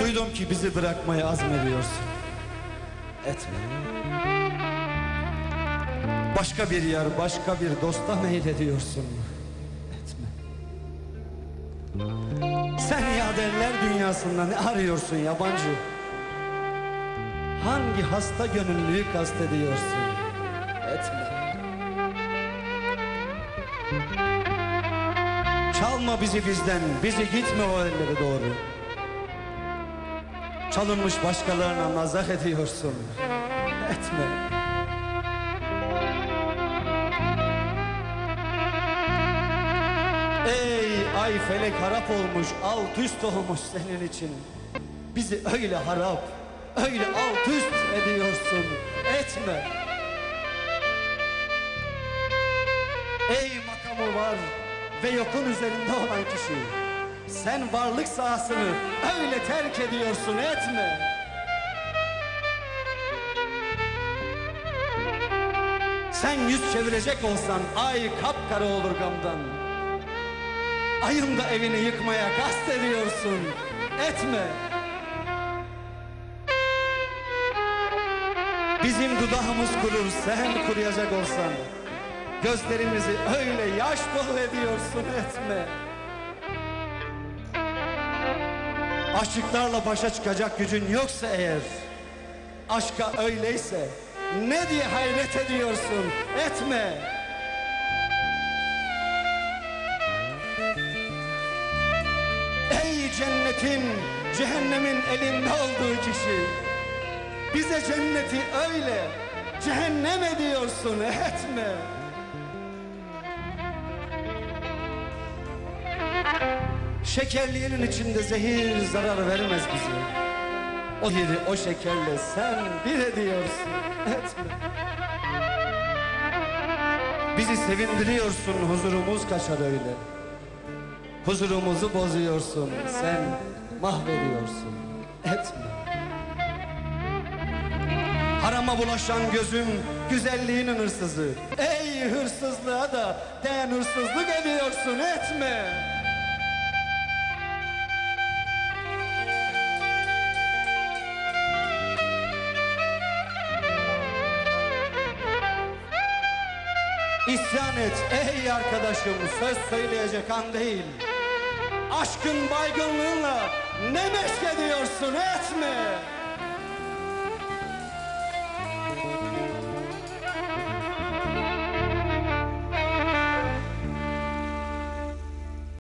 Duydum ki bizi bırakmaya azmediyorsun. Etme. Başka bir yer, başka bir dosta meylediyorsun. Etme. Sen yaderler dünyasında ne arıyorsun yabancı? Hangi hasta gönüllüyü kastediyorsun? Etme. Çalma bizi bizden, bizi gitme o ellere doğru. Çalınmış başkalarına nazar ediyorsun. Etme. Ey ay felek harap olmuş, alt üst olmuş senin için. Bizi öyle harap, öyle alt üst ediyorsun. Etme. Ey makamı var ve yokun üzerinde olan kişi. Sen varlık sahasını öyle terk ediyorsun etme. Sen yüz çevirecek olsan ay kapkara olur gamdan. Ayın da evini yıkmaya kast ediyorsun. Etme. Bizim dudağımız kurur sen kuruyacak olsan. Gözlerimizi öyle yaş dolu ediyorsun etme. Aşıklarla başa çıkacak gücün yoksa eğer Aşka öyleyse ne diye hayret ediyorsun? Etme. Ey cennetin cehennemin elinde olduğu kişi Bize cenneti öyle cehennem ediyorsun etme Şekerliğinin içinde zehir zarar vermez bize. O yeri o şekerle sen bir ediyorsun. Etme. Bizi sevindiriyorsun huzurumuz kaçar öyle. Huzurumuzu bozuyorsun sen mahvediyorsun. Etme. Harama bulaşan gözüm güzelliğinin hırsızı. Ey hırsızlığa da den hırsızlık ediyorsun etme. İsyan et ey arkadaşım söz söyleyecek an değil. Aşkın baygınlığınla ne meşk ediyorsun etme.